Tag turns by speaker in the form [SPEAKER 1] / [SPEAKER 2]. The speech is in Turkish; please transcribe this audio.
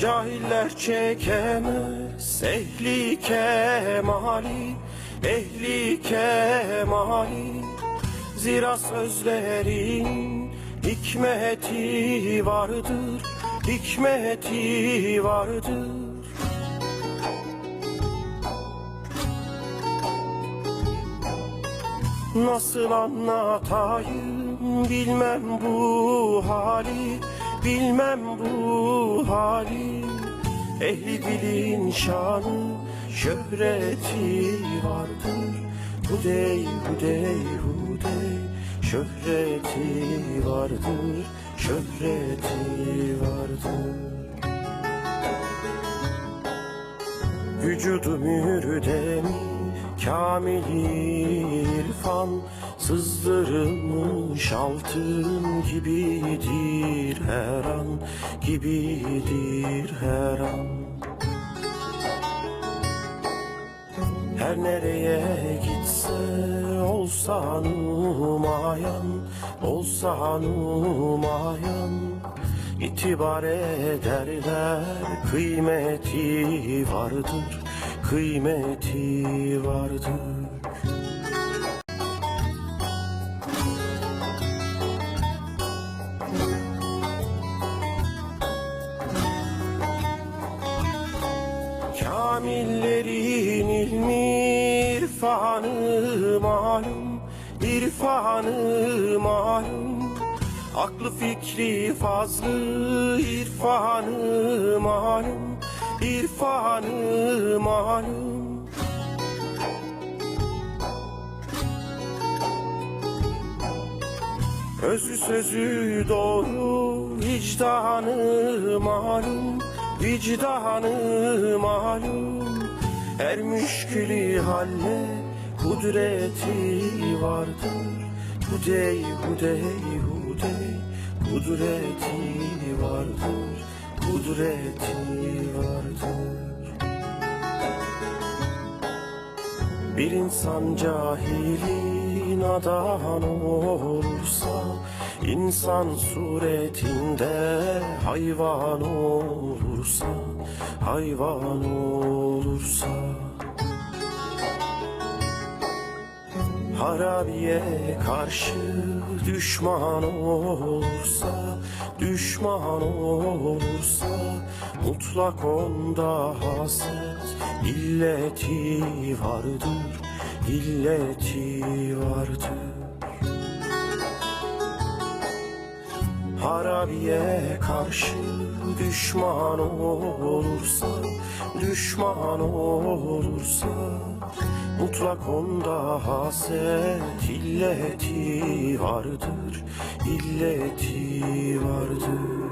[SPEAKER 1] Cahiller çekemez ehli kemali Ehli kemali. Zira sözlerin hikmeti vardır Hikmeti vardır. Nasıl anlatayım bilmem bu hali Bilmem bu hali. Ehli dilin şanı şöhreti vardır. Hudey hudey hudey Şöhreti vardır Şöhreti vardır. Vücudu mürdemi Kamil irfan Sızdırılmış altın gibidir her an Gibidir her an. Her nereye gitse olsa numayan Olsa numayan İtibar ederler kıymeti vardır Kıymeti vardır. Kamillerin ilmi irfanı malum irfanı malum. Aklı fikri fazlı irfanı malum irfanı malum. Özü sözü doğru vicdanı malum. Vicdanı malum. Her müşkülü halle kudreti vardır. Hudey hudey hudey Kudreti vardır Kudreti vardır. Bir insan cahili nadan olursa insan suretinde hayvan olursa Hayvan olursa Harabiye karşı düşman olursa Düşman olursa Mutlak onda haset illeti vardır illeti vardır. Harabiye karşı düşman olursa Düşman olursa Mutlak onda haset illeti vardır illeti vardır